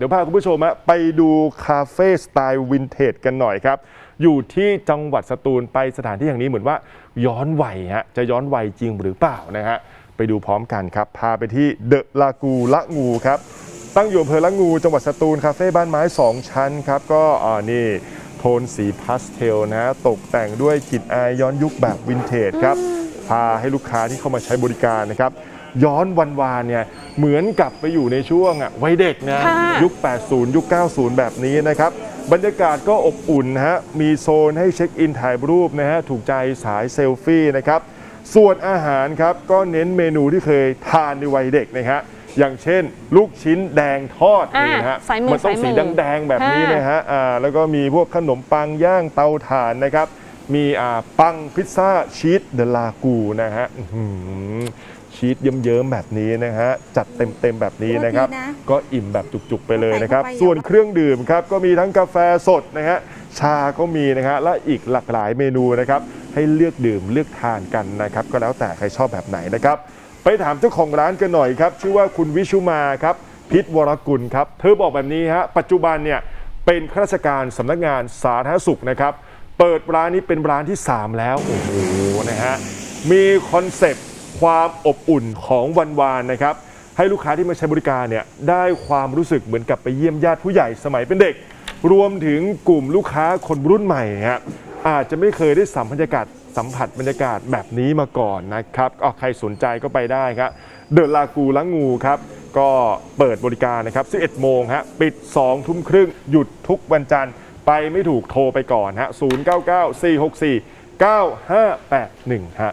เดี๋ยวพาคุณผู้ชมอะไปดูคาเฟ่สไตล์วินเทจกันหน่อยครับ อยู่ที่จังหวัดสตูลไปสถานที่อย่างนี้เหมือนว่าย้อนวัยฮะจะย้อนวัยจริงหรือเปล่านะฮะไปดูพร้อมกันครับ พาไปที่เดอะลากูละงูครับ ตั้งอยู่อำเภอละงูจังหวัดสตูลคาเฟ่บ้านไม้ 2 ชั้นครับ ก็อ่านี่โทนสีพาสเทลนะฮะตกแต่งด้วยกลิ่นอายย้อนยุคแบบวินเทจครับพาให้ลูกค้าที่เข้ามาใช้บริการนะครับ ย้อนวันวานเนี่ยเหมือนกลับไปอยู่ในช่วงอะวัยเด็กนะค่ะยุค 80 ยุค 90 แบบนี้นะครับ บรรยากาศก็อบอุ่นนะฮะมีโซนให้เช็คอินถ่ายรูปนะฮะถูกใจสายเซลฟี่นะครับส่วนอาหารครับก็เน้นเมนูที่เคยทานในวัยเด็กนะฮะอย่างเช่น ลูกชิ้นแดงทอดอ่านี่นะฮะสายหมูมันต้องสายหมูสีแดงๆแบบนี้นะฮะอ่าแล้วก็มีพวกขนมปังย่างเตาถ่านนะครับ มีอ่าปังพิซซ่าชีสเดลากูนะฮะอื้อหือ ชีสเยิ้มๆแบบนี้นะฮะจัดเต็มๆแบบนี้นะครับโอ้ดีนะก็อิ่มแบบจุกๆไปเลยนะครับใส่เข้าไปส่วนเครื่องดื่มครับก็มีทั้งกาแฟสดนะฮะชาก็มีนะฮะและอีกหลากหลายเมนูนะครับ ให้เลือกดื่มเลือกทานกันนะครับ ก็แล้วแต่ใครชอบแบบไหนนะครับ ไปถามเจ้าของร้านกันหน่อยครับ ชื่อว่าคุณวิชุมาครับ พิษวรกุลครับ เธอบอกแบบนี้ฮะปัจจุบันเนี่ยเป็นข้าราชการสำนักงานสาธารณสุขนะครับ เปิดร้านนี้เป็นร้านที่ 3 แล้วโอ้โหนะฮะมีคอนเซปต์ ความอบอุ่นของวันวานนะครับ ให้ลูกค้าที่มาใช้บริการเนี่ยได้ความรู้สึกเหมือนกับไปเยี่ยมญาติผู้ใหญ่สมัยเป็นเด็ก รวมถึงกลุ่มลูกค้าคนรุ่นใหม่ฮะอาจจะไม่เคยได้สัมผัสบรรยากาศสัมผัสบรรยากาศแบบนี้มาก่อนนะครับก็ใครสนใจก็ไปได้ครับเดอะลากูละงูครับก็เปิดบริการนะครับ 11 โมงฮะ ปิด 2 ทุ่มครึ่ง หยุดทุกวันจันทร์ ไปไม่ถูกโทรไปก่อนฮะ 099 464 9581 ฮะ